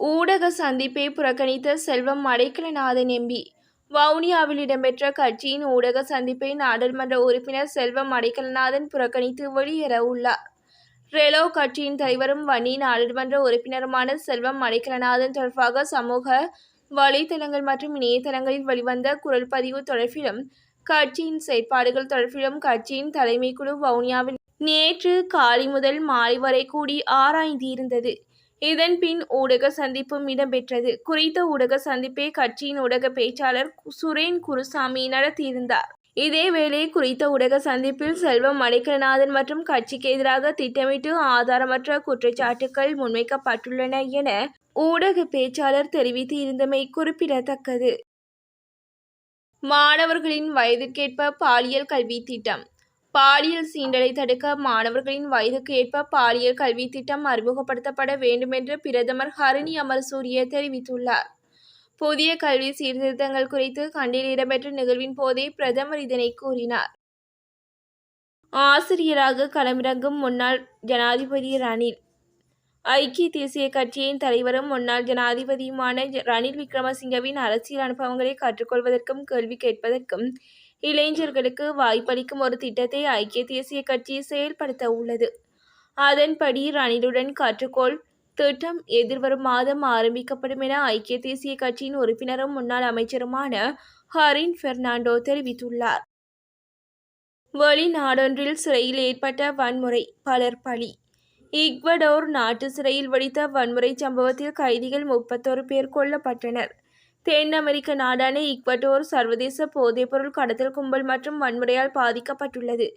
ஊடக சந்திப்பை புறக்கணித்த செல்வம் அடைக்கலநாதன் எம்பி. வவுனியாவில் இடம்பெற்ற கட்சியின் ஊடக சந்திப்பை நாடாளுமன்ற உறுப்பினர் செல்வம் அடைக்கலநாதன் புறக்கணித்து வெளியேற உள்ளார். ரெலோ கட்சியின் தலைவரும் வன்னி நாடாளுமன்ற உறுப்பினருமான செல்வம் அடைக்கலநாதன் தொடர்பாக சமூக வலைதளங்கள் மற்றும் இணையதளங்களில் வெளிவந்த குரல் பதிவு தொடர்பிலும் கட்சியின் செயற்பாடுகள் தொடர்பிலும் கட்சியின் தலைமைக்குழு வவுனியாவில் நேற்று காலை முதல் மாலை வரை கூடி ஆராய்ந்திருந்தது. இதன் பின் ஊடக சந்திப்பும் இடம்பெற்றது. குறித்த ஊடக சந்திப்பை கட்சியின் ஊடக பேச்சாளர் சுரேன் குருசாமி நடத்தியிருந்தார். இதேவேளை குறித்த ஊடக சந்திப்பில் செல்வம் அடைக்கலநாதன் மற்றும் கட்சிக்கு எதிராக திட்டமிட்டு ஆதாரமற்ற குற்றச்சாட்டுகள் முன்வைக்கப்பட்டுள்ளன என ஊடக பேச்சாளர் தெரிவித்து இருந்தமை குறிப்பிடத்தக்கது. மாணவர்களின் வயதுக்கேற்ப பாலியல் கல்வி திட்டம். பாலியல் சீண்டலை தடுக்க மாணவர்களின் வயதுக்கு ஏற்ப பாலியல் கல்வி திட்டம் அறிமுகப்படுத்தப்பட வேண்டுமென்று பிரதமர் ஹரிணி அமர்சூரிய தெரிவித்துள்ளார். புதிய கல்வி சீர்திருத்தங்கள் குறித்து கண்டில் இடம்பெற்ற நிகழ்வின் போதே பிரதமர் இதனை கூறினார். ஆசிரியராக களமிறங்கும் முன்னாள் ஜனாதிபதி ரணில். ஐக்கிய தேசிய கட்சியின் தலைவரும் முன்னாள் ஜனாதிபதியுமான ரணில் விக்ரமசிங்கவின் அரசியல் அனுபவங்களை கற்றுக்கொள்வதற்கும் கேள்வி கேட்பதற்கும் இளைஞர்களுக்கு வாய்ப்பளிக்கும் ஒரு திட்டத்தை ஐக்கிய தேசிய கட்சி செயல்படுத்த உள்ளது. அதன்படி ரணிலுடன் கற்றுக்கோள் திட்டம் எதிர்வரும் மாதம் ஆரம்பிக்கப்படும் என ஐக்கிய தேசிய கட்சியின் உறுப்பினரும் முன்னாள் அமைச்சருமான ஹரின் பெர்னாண்டோ தெரிவித்துள்ளார். வெளிநாடொன்றில் சிறையில் ஏற்பட்ட வன்முறை பலர் பலி. ஈக்வடோர் நாட்டு சிறையில் வெடித்த வன்முறை சம்பவத்தில் கைதிகள் முப்பத்தோரு பேர் கொல்லப்பட்டனர். தென் அமெரிக்க நாடான இக்வட்டோர் சர்வதேச போதைப்பொருள் கடத்தல் கும்பல் மற்றும் வன்முறையால் பாதிக்கப்பட்டுள்ளது.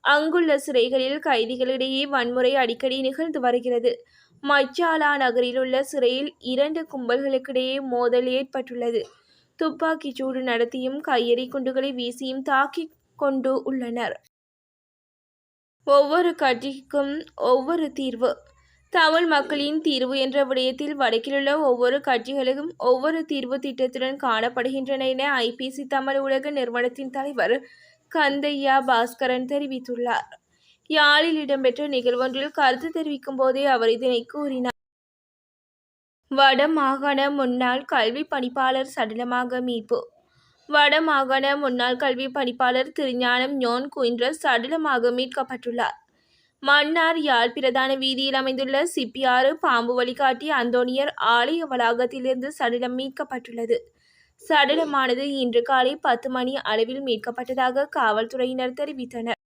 அங்குள்ள சிறைகளில் கைதிகளிடையே வன்முறை அடிக்கடி நிகழ்ந்து வருகிறது. மச்சாலா நகரில் உள்ள சிறையில் இரண்டு கும்பல்களுக்கிடையே மோதல் ஏற்பட்டுள்ளது. துப்பாக்கிச் சூடு நடத்தியும் கையெறி குண்டுகளை வீசியும் தாக்கிக் கொண்டு உள்ளனர். ஒவ்வொரு கட்சிக்கும் ஒவ்வொரு தீர்வு. தமிழ் மக்களின் தீர்வு என்ற விடயத்தில் வடக்கிலுள்ள ஒவ்வொரு கட்சிகளுக்கும் ஒவ்வொரு தீர்வு திட்டத்துடன் காணப்படுகின்றன என ஐபிசி தமிழ் உலக நிறுவனத்தின் தலைவர் கந்தையா பாஸ்கரன் தெரிவித்துள்ளார். யாழில் இடம்பெற்ற நிகழ்வொன்றில் கருத்து தெரிவிக்கும் போதே அவர் இதனை கூறினார். வட மாகாண முன்னாள் கல்வி பணிப்பாளர் சடலமாக மீட்பு. வட மாகாண முன்னாள் கல்வி பணிப்பாளர் திருஞானம் ஞோன் குயின்ற சடலமாக மீட்கப்பட்டுள்ளார். மன்னார் யாழ் பிரதான வீதியில் அமைந்துள்ள சிப்பியாறு பாம்பு வழிகாட்டி அந்தோனியர் ஆலய வளாகத்திலிருந்து சடலம் மீட்கப்பட்டுள்ளது. சடலமானது இன்று காலை பத்து மணி அளவில் மீட்கப்பட்டதாக காவல்துறையினர் தெரிவித்தனர்.